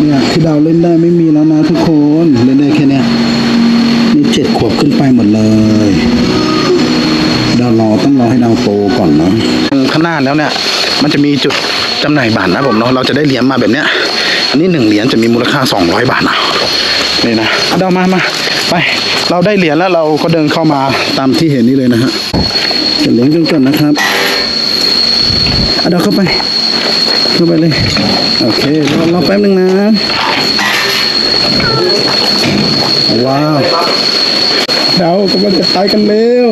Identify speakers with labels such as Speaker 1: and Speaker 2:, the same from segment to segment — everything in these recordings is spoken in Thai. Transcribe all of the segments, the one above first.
Speaker 1: เนี่ยที่ดาวเล่นได้ไม่มีแล้วนะทุกคนเล่นได้แค่เนี้ยนี่เจ็ดขวบขึ้นไปหมดเลยดาวรอต้องรอให้ดาวโตก่อนเนาะข้างหน้าแล้วเนี่ย มันจะมีจุดจำหน่ายบัตรนะผมเนาะเราจะได้เหรียญมาแบบเนี้ยอันนี้หนึ่งเหรียญจะมีมูลค่า200บาทนะนี่นะเดามามาไป เราได้เหรียญแล้วเราก็เดินเข้ามาตามที่เห็นนี่เลยนะฮะเก็บเหรียญกันก่อนนะครับเอาดาเข้าไป เข้าไปเลย โอเครอรอแป๊บนึงนะ ว้าวเดากำลังจะตายกันเร็ว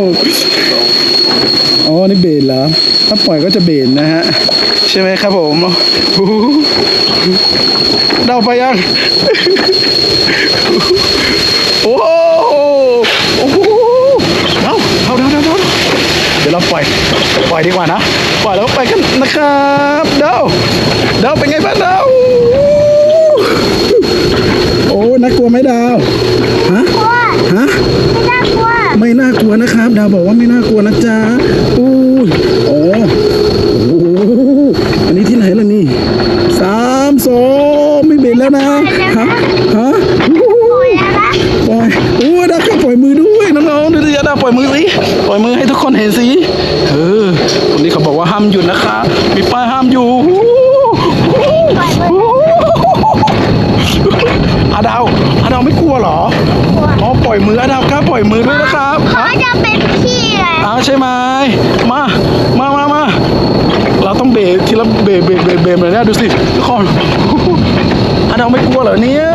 Speaker 1: อ๋อ นี่เบนเหรอ ถ้าปล่อยก็จะเบนนะฮะ ใช่ไหมครับผมเดาไปยัง โอ้โหโอ้โหเดาเดาเดาเดาเดาเดี๋ยวเรา ปล่อย ปล่อยดีกว่านะ ปล่อยแล้วก็ไปกันนะครับเดาเดาเป็นไงบ้างเดาโอ้น่ากลัวไหมดาว ฮะ
Speaker 2: กลัว
Speaker 1: ฮะ
Speaker 2: ไม่น่ากลัว
Speaker 1: ไม่น่ากลัวนะครับ ดาวบอกว่าไม่น่ากลัวนะจ๊ะอู้ยโอ้โอ้โหอันนี้ที่ไหนล่ะนี่สามสองไม่เบ็ดแล้วนะ ฮะ ฮะอู้
Speaker 2: ปล่อยแล้วนะ
Speaker 1: ปล่อยโอ้ดาวก็ปล่อยมือด้วยน้องๆดูดิดาวปล่อยมือสิปล่อยมือให้ทุก คนเห็นสิเออคนนี้เขาบอกว่าห้ามหยุดนะครับมีป้ายห้ามอยู่อาดาวอาดาวไม่กลัวเหรออ๋อปล่อยมืออาดาวกล้าปล่อยมือด้วยนะครับ
Speaker 2: เขาจะเป็นพี่เลย
Speaker 1: เอาใช่ไหมมามามามาเราต้องเบรทีละเบรเบรเบรเบรเลยนะดูสิทุกคนอันเราไม่กลัวเหรอเนี่ย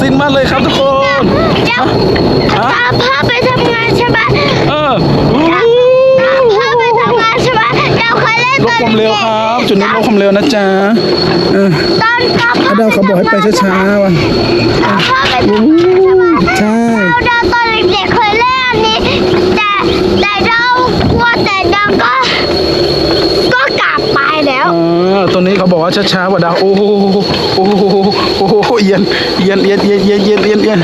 Speaker 1: สิ้นมากเลยครับทุกคน
Speaker 2: จุดล
Speaker 1: ดลงความเร็วนะจ๊ะเออ
Speaker 2: อา
Speaker 1: ดาเขาบอกให้ไปช้าๆว่ะ
Speaker 2: ใช่เราตอนเด็กๆเคยเล่นอันนี้ แต่แต่เรากลัวแต่ดัก็ก็กลับไปแล้ว
Speaker 1: ตัวนี้เขาบอกว่าช้าๆว่าดาวโอ้โหโอ้โหโอ้โหเย็นเย็นเย็นเย็นเย็นเย็นเย็ยน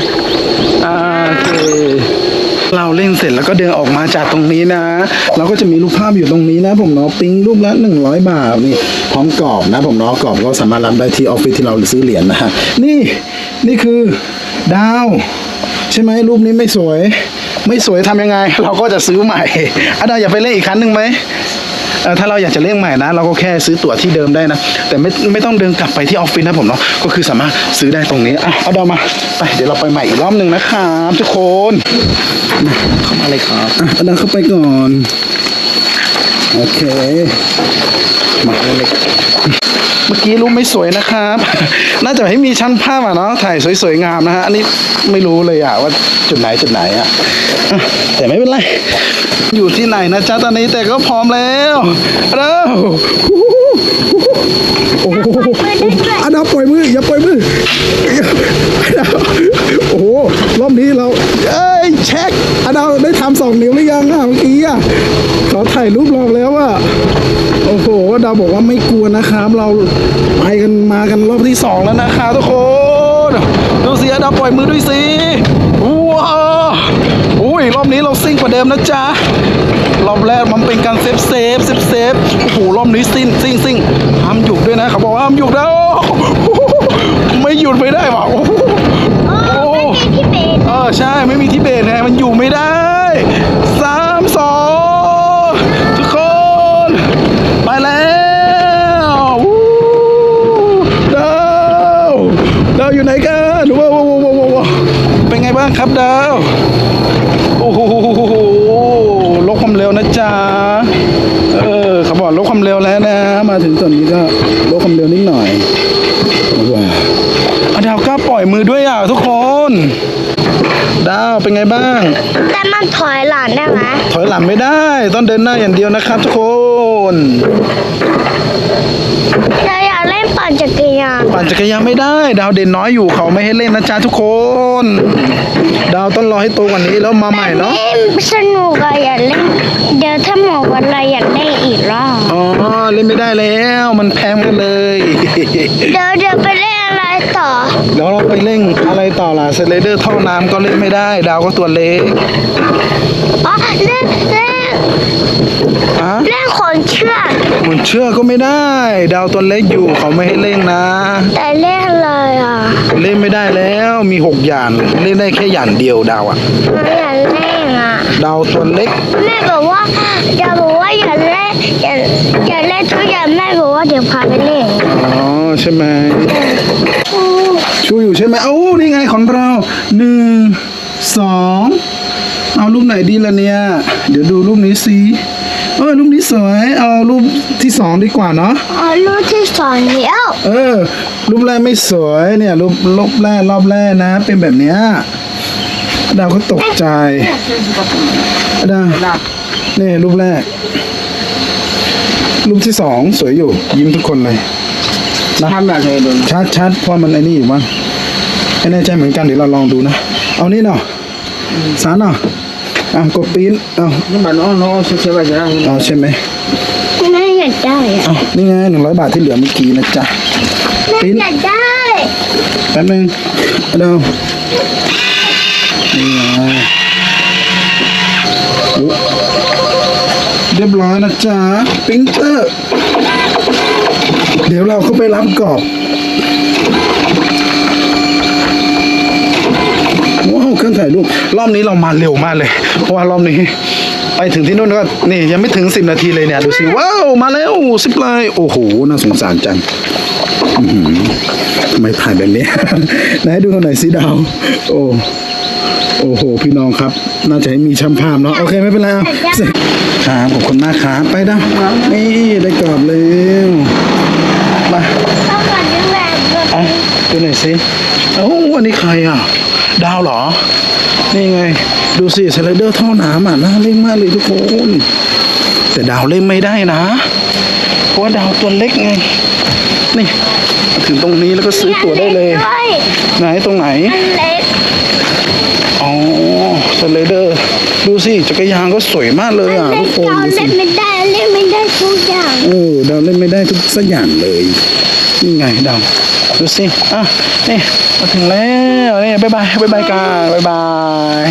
Speaker 1: อ่าโอเค เราเล่นเสร็จแล้วก็เดินออกมาจากตรงนี้นะ เราก็จะมีรูปภาพอยู่ตรงนี้นะผมเนาะปิ้งรูปละ100 บาทนี่พร้อมกรอบนะผมเนาะกรอบก็สามารถรับได้ที่ออฟฟิศที่เราซื้อเหรียญนะฮะนี่นี่คือดาว ใช่ไหมรูปนี้ไม่สวย ไม่สวยทำยังไง เราก็จะซื้อใหม่อาดาอยากไปเล่นอีกครั้งหนึ่งไหม ถ้าเราอยากจะเล่นใหม่นะ เราก็แค่ซื้อตั๋วที่เดิมได้นะ แต่ไม่ไม่ต้องเดินกลับไปที่ออฟฟิศนะผมเนาะก็คือสามารถซื้อได้ตรงนี้อะเอาเดามาไปเดี๋ยวเราไปใหม่อีกรอบหนึ่งนะครับทุกคนเข้ามาเลยครับอะเอาเดาเข้าไปก่อนโอเคมาเลย กี้รูปไม่สวยนะครับ น่าจะให้มีชั้นภาพอะเนาะถ่ายสวยๆงามนะฮะ อันนี้ไม่รู้เลยอะว่าจุดไหนจุดไหนอะ แต่ไม่เป็นไร อยู่ที่ไหนนะจ๊ะตอนนี้แต่ก็พร้อมแล้วเร็วโอ้โหอาดาวปล่อยมือ อย่าปล่อยมือ โอ้โห รอบนี้เรา เอ้ย เช็คอาดาวได้ทำสองนิ้วหรือยังอะเมื่อกี้อะเขาถ่ายรูปเราแล้วอะโอ้โห ดาวบอกว่าไม่กลัวนะครับ เราไปกันมากันรอบที่สองแล้วนะคะทุกคนดูสิอาดาวปล่อยมือด้วยสิว้าวอุ้ยรอบนี้เราซิ่งกว่าเดิมนะจ๊ะรอบแรกมันเป็นการเซฟเซฟเซฟเซฟโอ้โหรอบนี้ซิ่งซิ่งซิ่งห้ามหยุดด้วยนะเขาบอกว่าห้ามหยุดนะโอ้โหไม่หยุดไม่ได้ว่ะโอ้โห
Speaker 2: อ๋อไม่มีที่เบน
Speaker 1: เออใช่ไม่มีที่เบรกไงมันอยู่ไม่ได้สามสองทุกคน ไปแล้ววู้ดาวดาวอยู่ไหนกันว้าวว้าวว้าวว้าวเป็นไง บ้างครับดาว โอ้โหลดความเร็วนะจ๊ะ เออเขาบอกลดความเร็วแล้วนะ มาถึงตอนนี้ก็ลดความเร็วนิดหน่อยว้าวอะดาวกล้าปล่อยมือด้วยอะทุกคน ดาวเป็นไงบ้าง
Speaker 2: แต่มันถอยหลังได้ไหม
Speaker 1: ถอยหลังไม่ได้ ต้องเดินหน้าอย่างเดียวนะครับทุกคน
Speaker 2: เราอยากเล่นปั่นจักรยาน
Speaker 1: ปั่นจักรยานไม่ได้ ดาวเด่นน้อยอยู่เขาไม่ให้เล่นนะจ๊ะทุกคน ดาวต้องรอให้โตกว่านี้แล้วมาใหม่เนาะ
Speaker 2: เล่นสนุกอะอยากเล่น เดี๋ยวถ้าหมอวันอะไรอยากเล่นอีกรอบ
Speaker 1: อ๋อเล่นไม่ได้แล้วมันแพงกันเลย
Speaker 2: เดี๋ยวเดี๋ยวไปเล่นอะไรต่อ
Speaker 1: เดี๋ยวเราไปเล่นอะไรต่อล่ะสไลเดอร์ท่อน้ำก็เล่นไม่ได้ ดาวก็ตัวเล็ก
Speaker 2: อ๋อเล่นเล่นน
Speaker 1: อะ
Speaker 2: เล่นคนเชือก
Speaker 1: มันเชื่อก็ไม่ได้ ดาวตัวเล็กอยู่เขาไม่ให้เล่นนะ
Speaker 2: แต่เล่นอะไรอะ
Speaker 1: เล่นไม่ได้แล้วมีหกอย่างเล่นได้แค่อย่างเดียวดาวอะ
Speaker 2: ไม่อยากเล่นอะ
Speaker 1: ดาวตัวเล็ก
Speaker 2: แม่บอกว่าอย่าบอกว่าอย่าเล่นอย่าอย่าเล่นทุกอย่างแม่บอกว่าเดี๋ยวพาไปเล่น
Speaker 1: อ๋อใช่ไหมชูอยู่ใช่ไหมเอ้านี่ไงของเราหนึ่งสอง เอารูปไหนดีล่ะเนี่ย เดี๋ยวดูรูปนี้สิเออรูปนี้สวย เอารูปที่สองดีกว่าเนาะ
Speaker 2: อ๋อลูกที่สองแล้ว
Speaker 1: เออ รูปแรกไม่สวยเนี่ยรูปรูปแรกรอบแรกนะ เป็นแบบเนี้ยดาวก็ตกใจดาวนี่รูปแรก รูปที่สองสวยอยู่ ยิ้มทุกคนเลยนะชัดชัดเพราะมันไอ้นี่อยู่มั้งไม่แน่ใจเหมือนกันเดี๋ยวเราลองดูนะ เอานี่เนาะสารเนาะ อะกดปีนเอา
Speaker 3: nhưng mà nó nó sẽ sẽ bây giờ
Speaker 1: เอาใช่ไหม
Speaker 2: แม่อยากได้อะ
Speaker 1: เอานี่ไงหนึ่งร้อยบาทที่เหลือเมื่อกี้นะจ๊ะปิ้น
Speaker 2: อยากได้
Speaker 1: แป๊บนึงเดานี่ไงเรียบร้อยนะจ๊ะปิงเตอร์เดี๋ยวเราก็ไปรับกรอบว้าวเครื่องถ่ายรูปรอบนี้เรามาเร็วมากเลย เพราะว่ารอบนี้ ไปถึงที่นู่นก็นี่ยังไม่ถึงสิบนาทีเลยเนี่ย ดูสิ ว้าว มาแล้วสิบเลยโอ้โห น่าสงสารจังทำไมถ่ายแบบนี้ ไหนดูหน่อยสิดาว โอ้โอ้โห พี่น้องครับ น่าจะให้มีช่างภาพเนาะ โอเค ไม่เป็นไรเอาเสร็จครับขอบคุณมากครับ ไปดาวนี่ได้กรอบเร็วมา
Speaker 2: ต้องก่อนยังแบบ
Speaker 1: อะดูหน่อยสิเอ้าอันนี้ใครอะ ดาวเหรอ นี่ไง ดูสิสไลเดอร์ท่อน้ำอะน่าเล่นมากเลยทุกคน แต่ดาวเล่นไม่ได้นะ เพราะว่าดาวตัวเล็กไง นี่มาถึงตรงนี้แล้วก็ซื้อตั๋วได้เลย
Speaker 2: ด้วย
Speaker 1: ไหนตรงไหน
Speaker 2: อันเล็ก
Speaker 1: อ๋อสไลเดอร์ดูสิจักรยานก็สวยมากเลย
Speaker 2: อัน
Speaker 1: อะ
Speaker 2: เล็
Speaker 1: ทุ
Speaker 2: ก
Speaker 1: กคน
Speaker 2: เรา
Speaker 1: ดูสิ
Speaker 2: เล่นไม่ได้เล่นไม่ได้ทุกอย่าง
Speaker 1: โอ้ดาวเล่นไม่ได้ทุกสักอย่างเลยนี่ไงดาวดูสิอะนี่มาถึงแล้วนี่บ๊ายบายบ๊ายบายกันบ๊ายบาย